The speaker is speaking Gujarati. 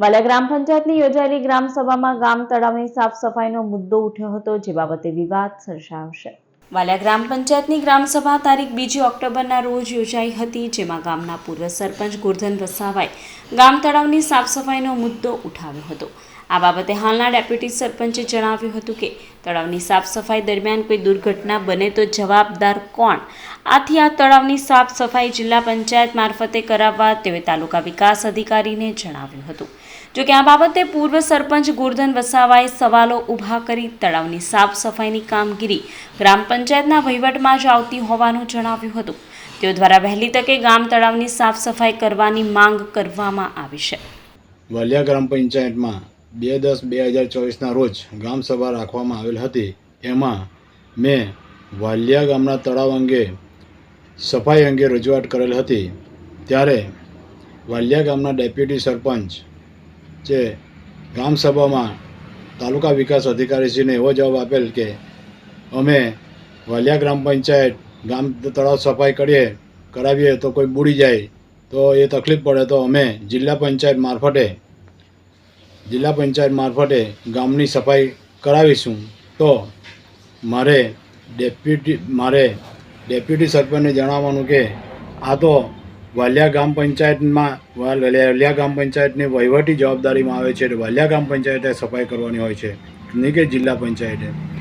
વાલિયા ગ્રામ પંચાયતની યોજાયેલી ગ્રામ સભામાં ગામ તળાવની સાફ સફાઈનો મુદ્દો ઉઠ્યો હતો, જે બાબતે વિવાદ સર્જાયો છે. વાલિયા ગ્રામ પંચાયતની ગ્રામસભા તારીખ બીજી ઓક્ટોબરના રોજ યોજાઈ હતી, જેમાં ગામના પૂર્વ સરપંચ ગોરધન વસાવાએ ગામ તળાવની સાફ સફાઈનો મુદ્દો ઉઠાવ્યો હતો. આ બાબતે હાલના ડેપ્યુટી સરપંચે જણાવ્યું હતું કે, તળાવની સાફ સફાઈ દરમિયાન કોઈ દુર્ઘટના બને તો જવાબદાર કોણ? આથી આ તળાવની સાફ સફાઈ જિલ્લા પંચાયત મારફતે કરાવવા તેઓએ તાલુકા વિકાસ અધિકારીને જણાવ્યું હતું. જોકે આ બાબતે પૂર્વ સરપંચ ગોરધન વસાવાએ સવાલો ઊભા કરી તળાવની સાફ સફાઈની કામગીરી ગ્રામ પંચાયતના વહીવટમાં જ આવતી હોવાનું જણાવ્યું હતું. તેઓ દ્વારા વહેલી તકે ગામ તળાવની સાફ સફાઈ કરવાની માંગ કરવામાં આવી છે. વાલિયા ગ્રામ પંચાયતમાં બે દસ બે હજાર ચોવીસના રોજ ગ્રામસભા રાખવામાં આવેલ હતી. એમાં મેં વાલિયા ગામના તળાવ અંગે સફાઈ અંગે રજૂઆત કરેલ હતી. ત્યારે વાલિયા ગામના ડેપ્યુટી સરપંચ જે ગ્રામસભામાં તાલુકા વિકાસ અધિકારીશ્રીને એવો જવાબ આપેલ કે અમે વાલિયા ગ્રામ પંચાયત, ગામ તળાવ સફાઈ કરીએ, કરાવીએ તો કોઈ બુડી જાય, તો એ તકલીફ પડે તો અમે જિલ્લા પંચાયત મારફતે, જિલ્લા પંચાયત મારફતે ગામની સફાઈ કરાવીશું. તો મારે ડેપ્યુટી મારે ડેપ્યુટી સરપંચને જણાવવાનું કે આ તો વાલિયા ગ્રામ પંચાયતમાં વાલ- વાલિયા ગ્રામ પંચાયતની વહીવટી જવાબદારીમાં આવે છે વાલિયા ગ્રામ પંચાયતે સફાઈ કરવાની હોય છે, નહીં કે જિલ્લા પંચાયતે.